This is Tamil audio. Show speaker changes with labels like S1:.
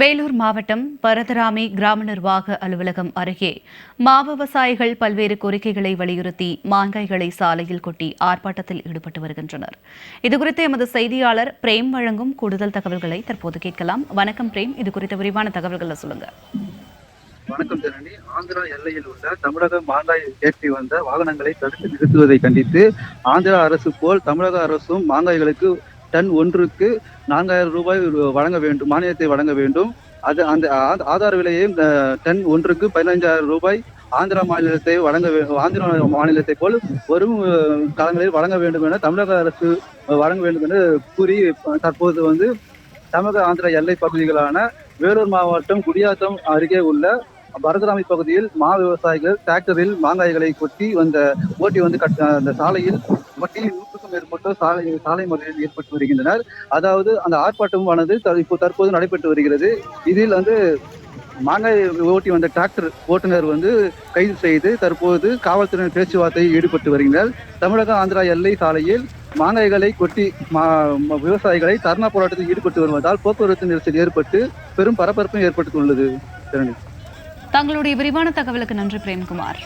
S1: வேலூர் மாவட்டம் பரதராமி கிராம நிர்வாக அலுவலகம் அருகே மா விவசாயிகள் பல்வேறு கோரிக்கைகளை வலியுறுத்தி மாங்காய்களை சாலையில் கொட்டி ஆர்ப்பாட்டத்தில் ஈடுபட்டு வருகின்றனர். இதுகுறித்து எமது செய்தியாளர் பிரேம் வழங்கும் கூடுதல் தகவல்களை தற்போது கேட்கலாம். வணக்கம் பிரேம். இது குறித்த விரிவான தகவல்களை சொல்லுங்க.
S2: வணக்கம் ஜனனி. ஆந்திரா எல்லையில் உள்ள தமிழக மாங்காய் ஏற்றி வந்த வாகனங்களை தடுத்து நிறுத்துவதை கண்டித்து ஆந்திரா அரசு போல் தமிழக அரசும் மாங்காய்களுக்கு டன் ஒன்றுக்கு நான்காயிரம் ரூபாய் வழங்க வேண்டும் மானியத்தை வழங்க வேண்டும். அது அந்த ஆதார விலையை டன் ஒன்றுக்கு பதினஞ்சாயிரம் ரூபாய் ஆந்திரா மாநிலத்தை வழங்க ஆந்திர ஆந்திரா மாநிலத்தை போல் வரும் காலங்களில் வழங்க வேண்டும் என தமிழக அரசு வழங்க வேண்டும் என கூறி தற்போது வந்து தமிழக ஆந்திர எல்லை பகுதிகளான வேலூர் மாவட்டம் குடியாத்தம் அருகே உள்ள பரதராமி பகுதியில் மா விவசாயிகள் டிராக்டரில் மாங்காய்களை கொட்டி வந்த ஓட்டி வந்து கட் அந்த சாலையில் ஒட்டி மேற்பட்டோர் சாலை சாலை மறியலில் ஏற்பட்டு வருகின்றனர். அதாவது அந்த ஆர்ப்பாட்டமானது த- இப்போ தற்போது நடைபெற்று வருகிறது. இதில் வந்து மாங்காய் ஓட்டி வந்த டிராக்டர் ஓட்டுநர் வந்து கைது செய்து தற்போது காவல்துறையினர் பேச்சுவார்த்தையில் ஈடுபட்டு வருகின்றனர். தமிழக ஆந்திரா எல்லை சாலையில் மாங்காய்களை கொட்டி மா விவசாயிகளை தர்ணா போராட்டத்தில் ஈடுபட்டு வருவதால் போக்குவரத்து நெரிசல் ஏற்பட்டு பெரும் பரபரப்பும் ஏற்பட்டுள்ளது.
S1: தங்களுடைய விரிவான தகவலுக்கு நன்றி பிரேம்குமார்.